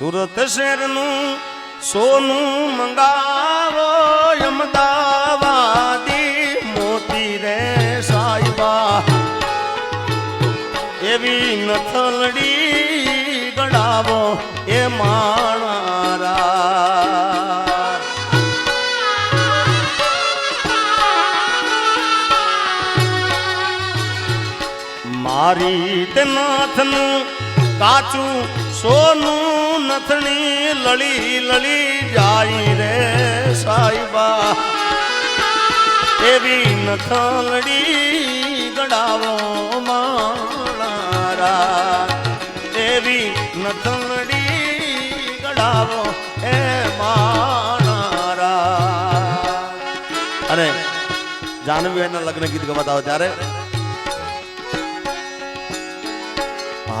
સુરત શહેરનું સોનું મંગાવો, અમદાવાદી મોતી રે સાહેબા એવી નથલડી ગડાવો એ માણારા. મારી નાથનું કાચું સોનું નથણી લળી લળી જાય રે સાહેબા. એવી નથલડી ગડાવો મારા એવી નથલડી ગડાવો એ મારા અને જાનવી એના લગ્ન ગીત ગમતા ત્યારે?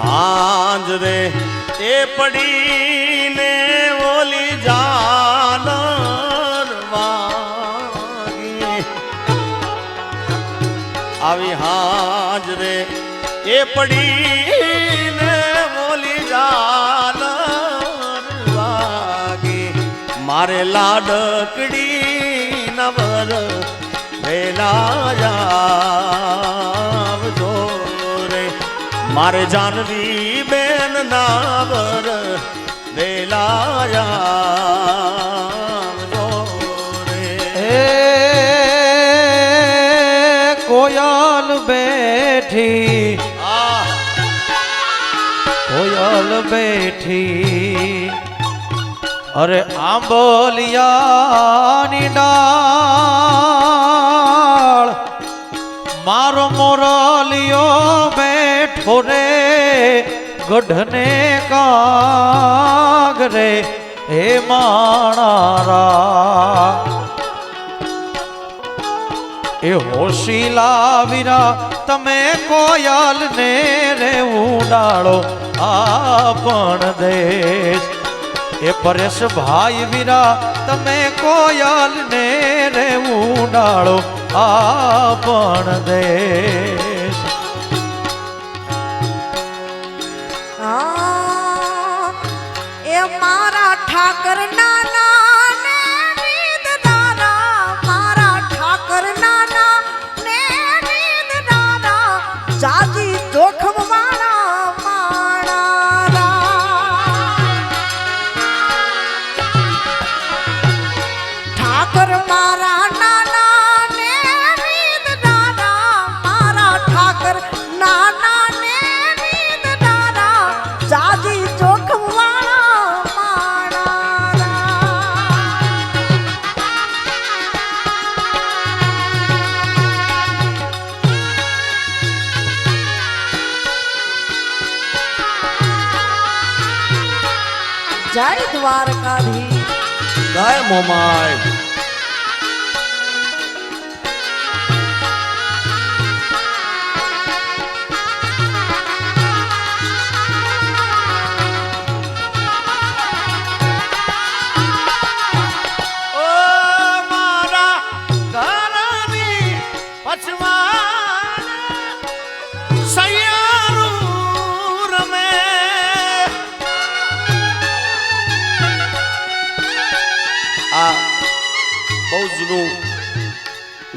હાંજ રે એ પડીને ઓલી જાનર આવી હાજ રે, એ પડીને ઓલી જાનર વાગી. મારે લાડકડી નવર વેલાયા મારે જાનવી બેન નાવર વેલાયા રે કોયલ બેઠી આ કોયલ બેઠી અરે આંબલિયાની ડાળ મારો મોરલિયો બેઠો રે ગઢને કાગરે હે માણારા. એ હોશીલા વીરા, તમે કોયલ ને રે ઉડાડો, આપણ દેશ. એ પરેશ ભાઈ વીરા, તમે કોયલ ને રે ઉડાડો, આપણ દેશ. Come my.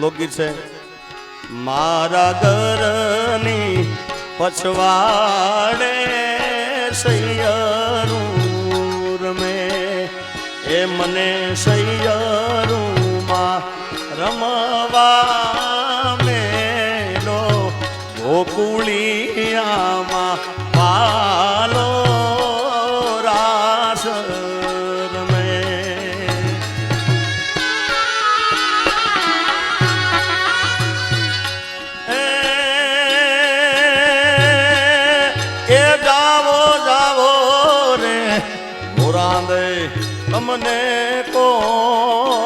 લોકગીત છે? મારા ઘરની પછવાડે સૈયરું રમે એ મને સૈયરુંમાં રમવા મેલો ગોકુળિયામાં. તમને કોણ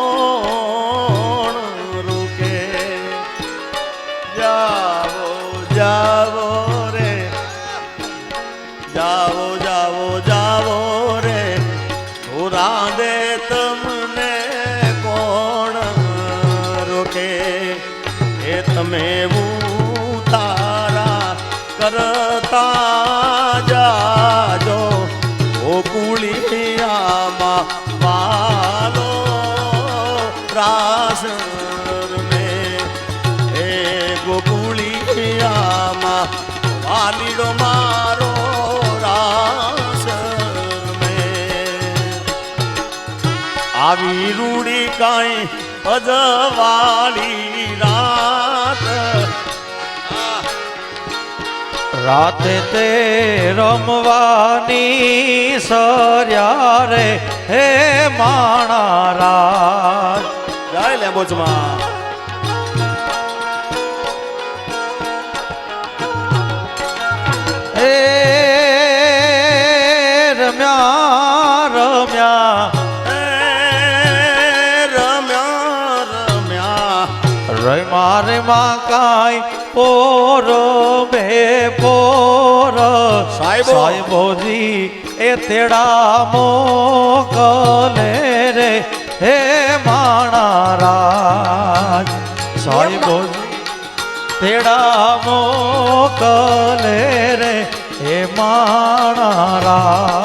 આવી રૂડી કઈ અજવાળી રાત. રાતે તે રમવાની સર્યા રે હે માણા રાજ. જય લેબોચમાં એ કાંઈ પોર બે પોર સાહેબો. સાહેબોજી એ તેડા મોકલે રે હે માણા રાજ સાહેબોજી તેડા મોકલે રે હે માણા રાજ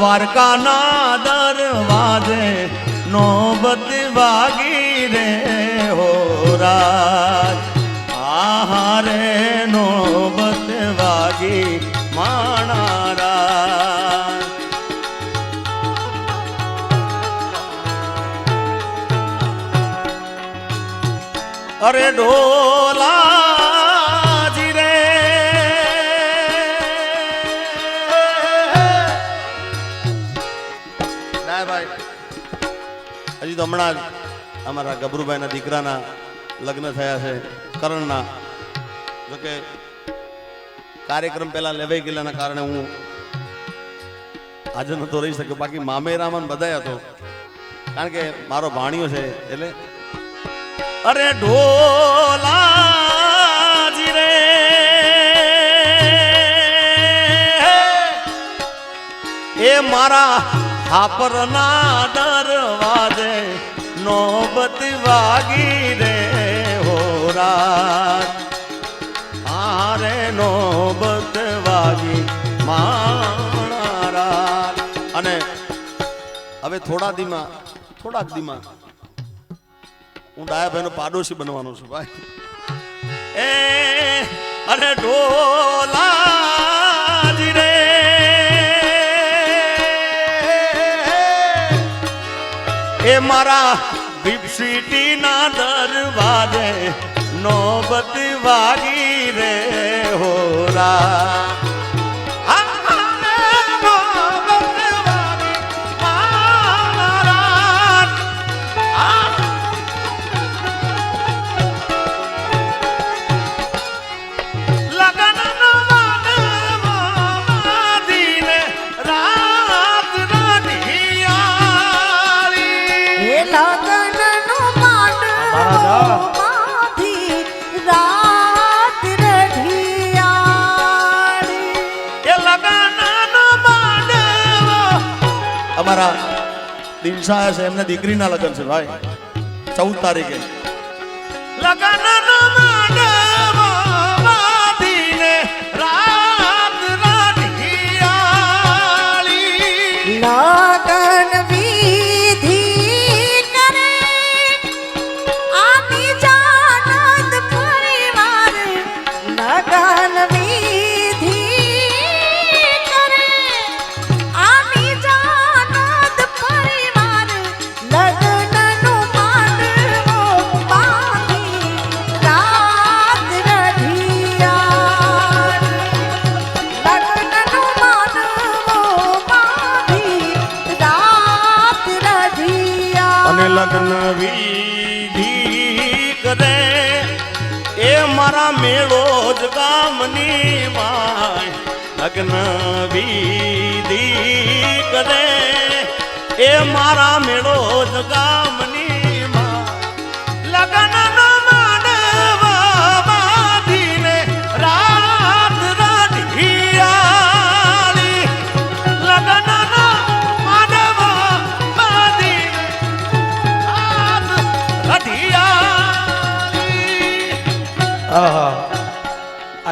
દ્વારકાના દરવાજે નોબત વાગી રે હો રાજ. આહારે નોબત વાગી માણા રાજ. અરે ઢોલાજી હમણાં જ અમારા ગભરુભાઈના દીકરાના લગ્ન થયા છે કરણના જોકે કાર્યક્રમ પહેલાં લેવાઈ ગયેલાના કારણે હું હાજર નહોતો રહી શક્યો. બાકી મામેરામાં બધાય હતો. કારણ કે મારો ભાણિયો છે, એટલે અરે ઢોલાજી એ મારા હાપરના દરવાજે નોબત વાગી રે હોરા આરે નોબત વાગી મારા અને હવે થોડા દીમાં, થોડાક દીમાં હું ડાયાભાઈનો પાડોશી બનવાનો છું ભાઈ. એ અને ઢોલાજી એ મારા વિપસીટીના દરવાજે નોબત વાગી રે હોરા દિનશા છે એમને દીકરીના લગ્ન છે ભાઈ. ચૌદ તારીખે.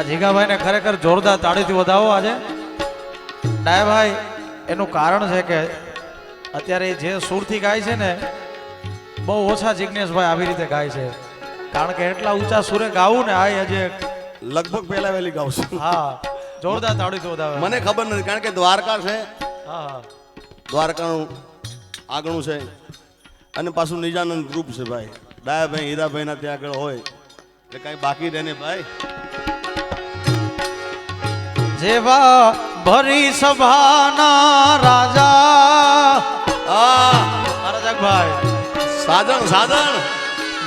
જીગાભાઈને ખરેખર જોરદાર તાળીથી વધાવો આજે. ડાયાભાઈ એનું કારણ છે કે અત્યારે જે સુરથી ગાય છે ને બહુ ઓછા જિજ્ઞેશભાઈ આવી રીતે ગાય છે. કારણ કે એટલા ઊંચા સુરે ગાવું ને આ હજી લગભગ પહેલા વહેલી ગાઉં છું. હા જોરદાર તાળીથી વધાવે. મને ખબર નથી કારણ કે દ્વારકા છે. હા હા. દ્વારકાનું આગળનું છે. અને પાછું નિજાનંદ ગ્રુપ છે ભાઈ. ડાયાભાઈ હીરાભાઈના ત્યાં આગળ હોય. એટલે કાંઈ બાકી રહે ને ભાઈ. જેવા ભરી સભાના રાજા. ભાઈ. સાધન સાધન.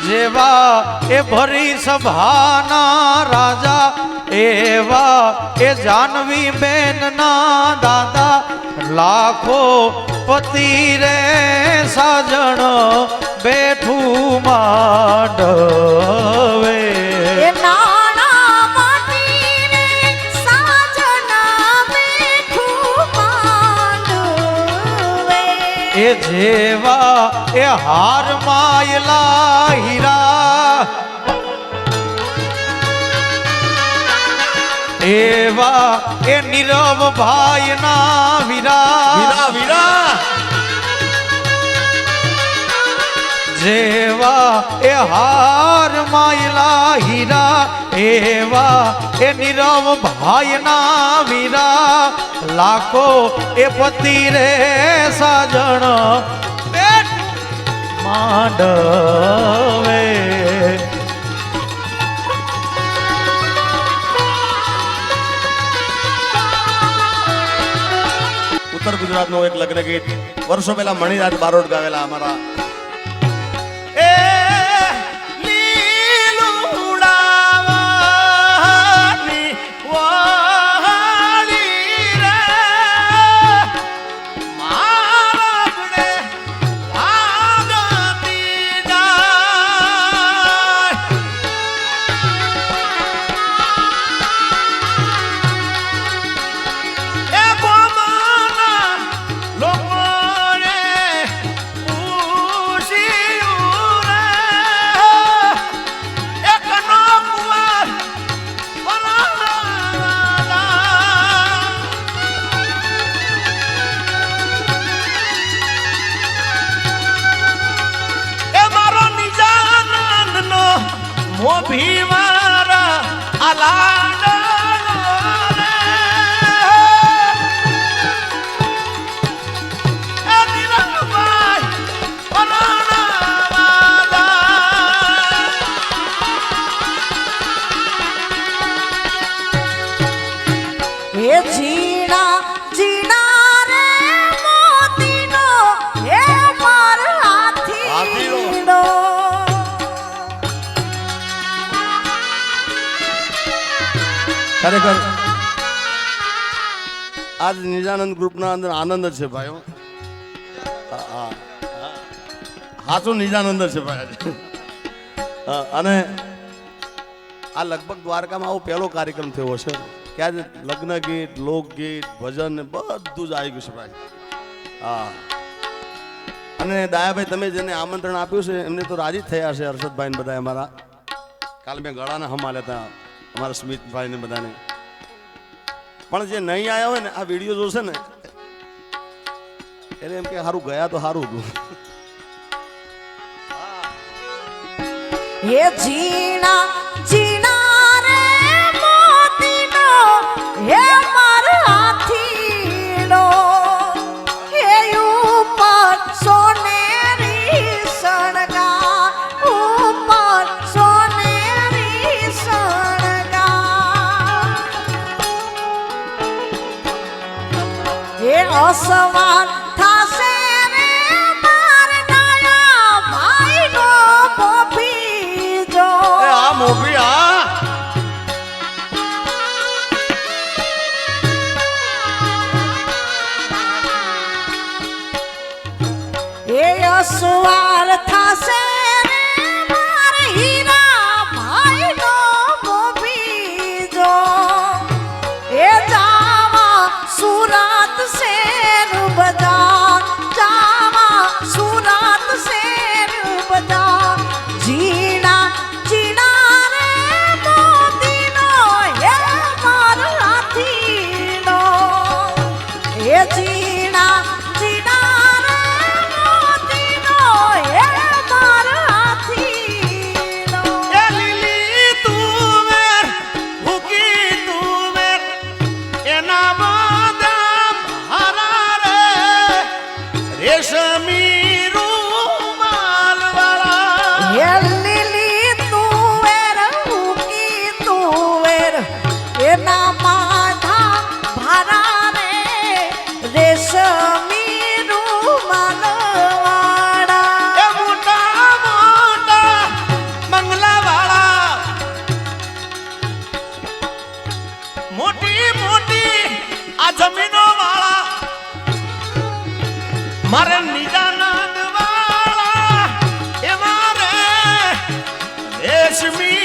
જેવા એ ભરી સભાના રાજા એવા એ જાનવી બેન ના દાદા. લાખો પતિ રે સાજણ બેઠું માંડવે. એ એ જેવા એ હાર માયલા હીરા. એવા એ નીરવ ભાઈ ના વીરા. વીરા વીરા. જેવા એ હાર માયલા હીરા, એવા એ નીરવ ભાઈના વીરા. લાખો એ પતિ રે સાજણ માંડવે. ઉત્તર ગુજરાતનું એક લગ્ન ગીત વર્ષો પહેલા મણિરાજ બારોટ ગાવેલા અમારા આજ નિજાનંદ ગ્રુપના અંદર આનંદ છે ભાઈઓ હા, હા, હા. નિજાનંદ છે ભાઈ અને આ લગભગ દ્વારકામાં આવો પહેલો કાર્યક્રમ થયો છે કે આજે લગ્ન ગીત લોકગીત ભજન બધું જ આવી ગયું છે ભાઈ. હા. અને દાયાભાઈ તમે જેને આમંત્રણ આપ્યું છે એમને તો રાજી થયા છે હર્ષદભાઈ ને બધા અમારા. કાલે મેં ગળાના હમાલ્યા હતા અમારા સ્મિતભાઈ ને બધાને. પણ જે નહીં આવ્યા હોય ને, આ વીડિયો જોશે ને, એટલે એમ કે સારું ગયા તો સારું હતું. હે જીણા જીણા રે મોતીનો, હે હે Yeah, answer me.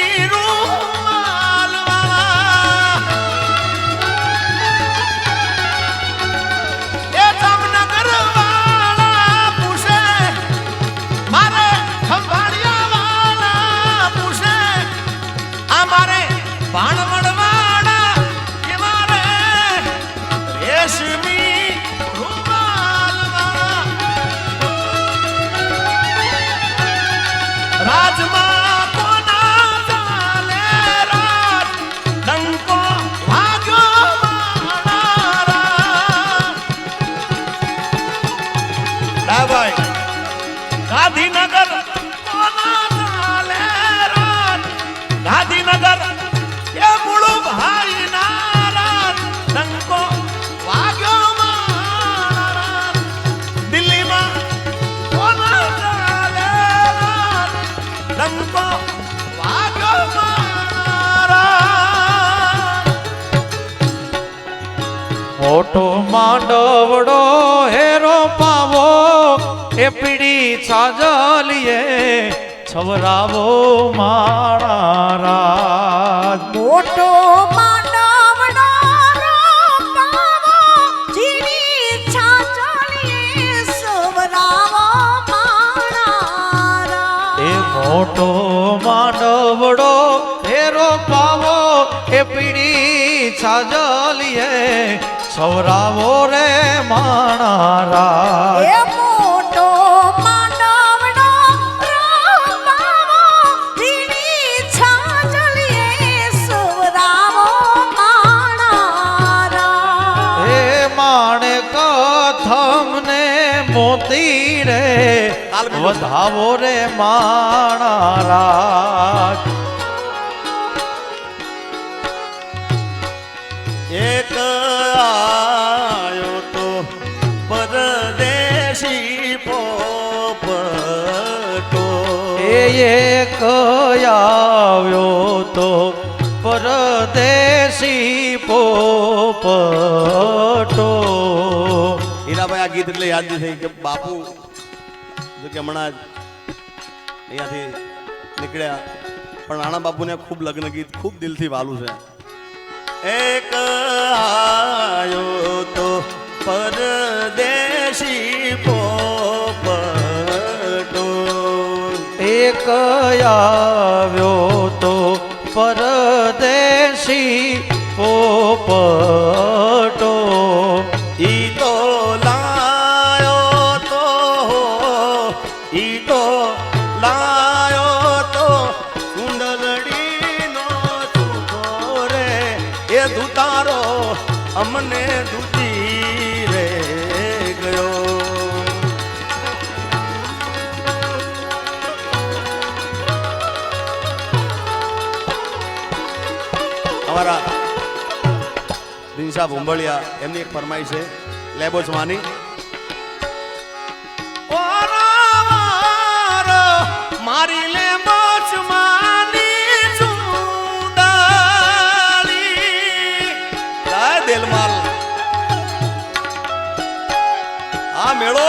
પીડી છાજલીએ છવરાવો મારા રાજ. મોટો સવરાવો મોટો માંડવડો ફેરો પાવો એ પીડી છાજલીએ છવરાવો રે મારા એ વધાવો રે માણા રાગ એક આયો તો પરદેશી પોપટો. એ એક આવ્યો તો પરદેશી પોપટો. હીરાભાઈ આ ગીત એટલે યાદ થઈ કે બાપુ જો કે હમણાં જ અહીંયાથી નીકળ્યા. પણ રાણા બાપુને ખૂબ લગ્ન ગીત ખૂબ દિલથી વાલું છે. એક આયો તો પરદેશી પોપટો. એક આવ્યો તો પરદેશી દિનશા ભુંબળિયા એમની એક ફરમાઈ છે લેબો માની મારી લે દેલમાલ. આ મેળો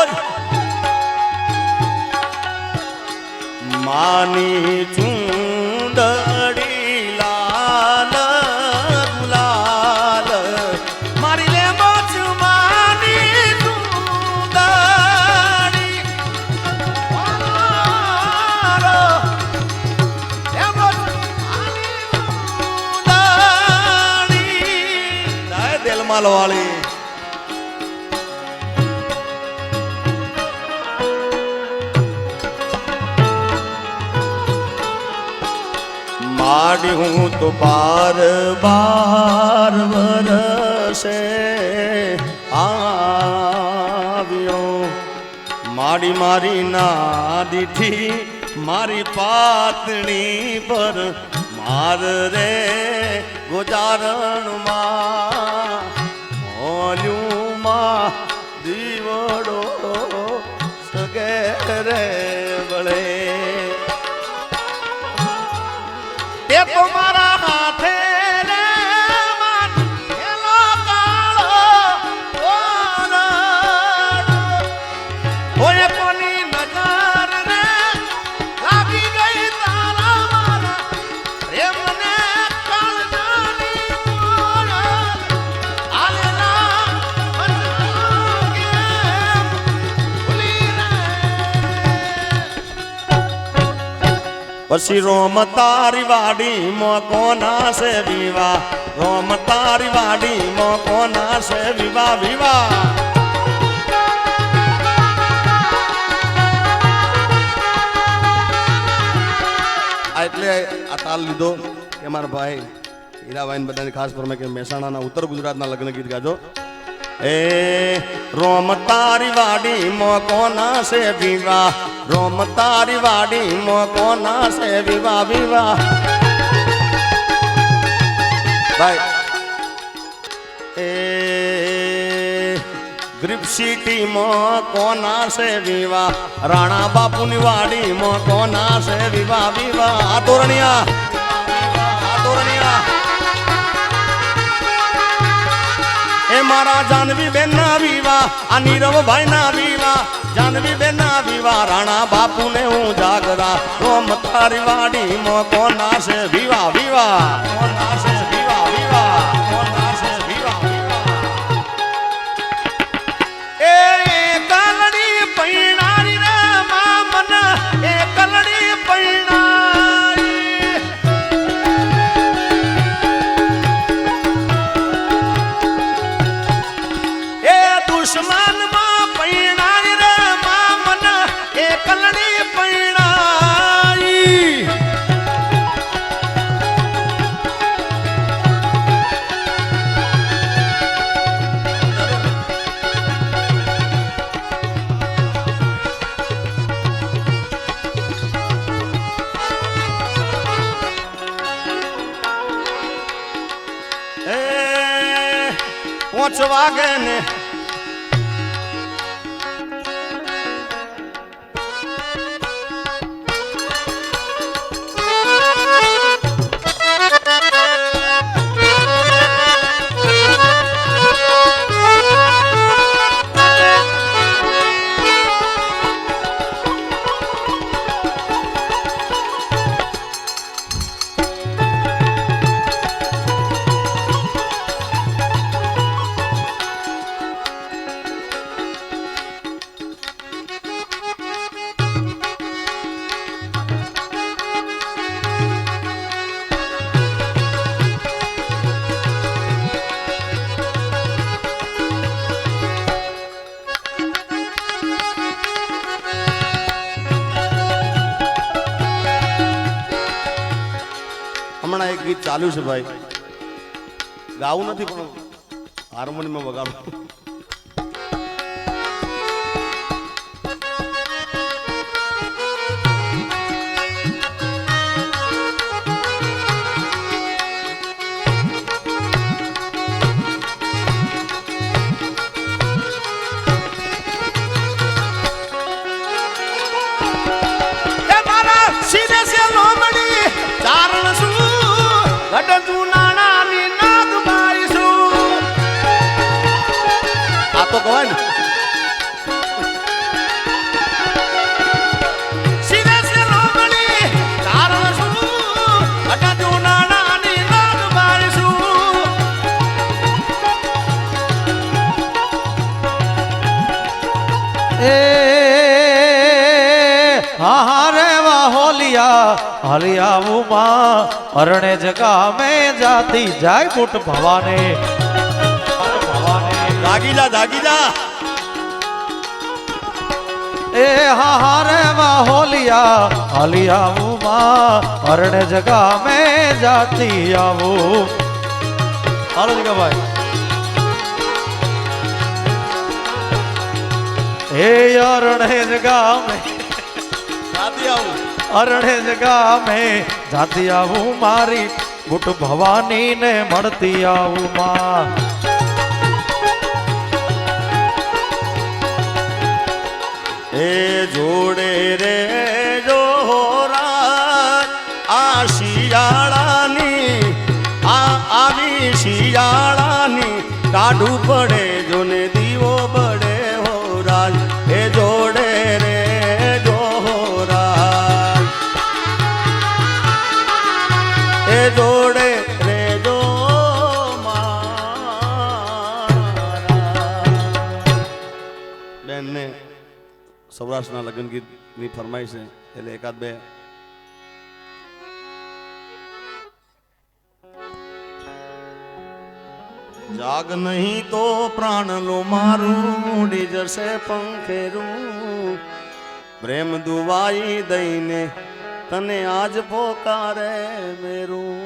માની તો બાર બાર વરસે આવ્યો. મારી મારી ના દીઠી મારી પાતણી પર માર રે ગુજારણમાં. મોલ્યુમાં દીવડો સગે રે વળે. એ તો પછી રોમ તારી વાડી મો કોના છે વિવા રોમ તારી વાડી મો કોના છે વિવા વિવા એટલે આ તાલ લીધો કે મારા ભાઈ હીરાભાઈ બધાને ખાસ ફરમે કે મહેસાણાના ઉત્તર ગુજરાતના લગ્ન ગીત ગાજો. એ રોમ તારી વાડી મો કોના છે વિવાહ? રોમ તારી વાડી મો કોના છે વિવાહ વિવાહ? ભાઈ, એ ગ્રીપ સિટી માં કોના છે વિવાહ? રાણા બાપુની વાડી માં કોના છે વિવાહ વિવાહ? આ તોરણિયા આ તોરણિયા એ મારા જાનવી બેન ના વિવા આ નીરવ ભાઈ ના વિવા જાનવી બેન ના વિવા રાણા બાપુ ને હું જાગરા. રોમ તારી વાડી માં કોના છે વિવા વિવા કોના છે વિવા વિવા કોના પાંચ વાગે ને હમણાં એક ગીત ચાલ્યું છે ભાઈ. ગાવું નથી પણ હાર્મોનિયમ વગાડું. આ તો કહેવાય ને હોલિયા હલિયા ઉમા અરણે જગા મેં જાતી જાય બુટ ભવાને. દાગીલા જા એ હા હા રે વાહ હોલિયા હલિયા માં અરણે જગા મે જાતી આવું. હાલો જીગા ભાઈ હે અરણે જગા મેં જાતી આવું. અરણે જ ગામે જાતી આવું મારી ગુટ ભવાની ને મળતી આવું માં. એ જોડે રે જોરા આ શિયાળાની, આ આવી શિયાળાની કાઢું પડે જોને સૌરાષ્ટ્રના લગ્ન ગીતની ફરમાઈ છે, એટલે એકાદ બે. જાગ નહીં તો પ્રાણ લો મારું ઉડી જશે પંખેરું. પ્રેમ દુવાઈ દઈને તને આજ પોકારે મેરું.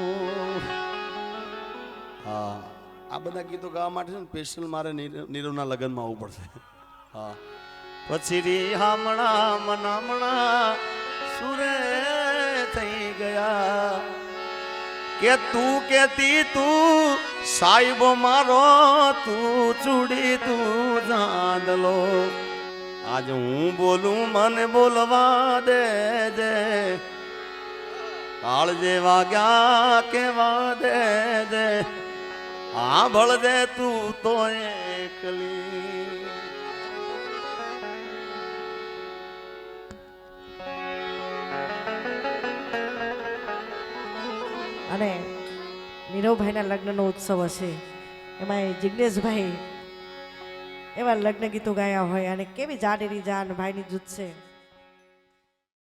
હા, આ બધા ગીતો ગાવા માટે છે ને સ્પેશિયલ મારે નીરવ- નીરવના લગ્નમાં આવવું પડશે. હા. પછી રી હમણાં મન હમણાં સુરે થઈ ગયા. કે તું કેતી તું, સાહેબ મારો, તું ચૂડી તું ચાંદલો આજ હું બોલું, મને બોલવા દે દે કાળ વાગ્યા કેવા દે દે હા ભળ દે તું તો એકલી. અને નીરવભાઈના લગ્નનો ઉત્સવ હશે. એમાં જિજ્ઞેશભાઈ એવા લગ્ન ગીતો ગાયા હોય અને કેવી જાડેરી જાન ભાઈની જૂથ છે.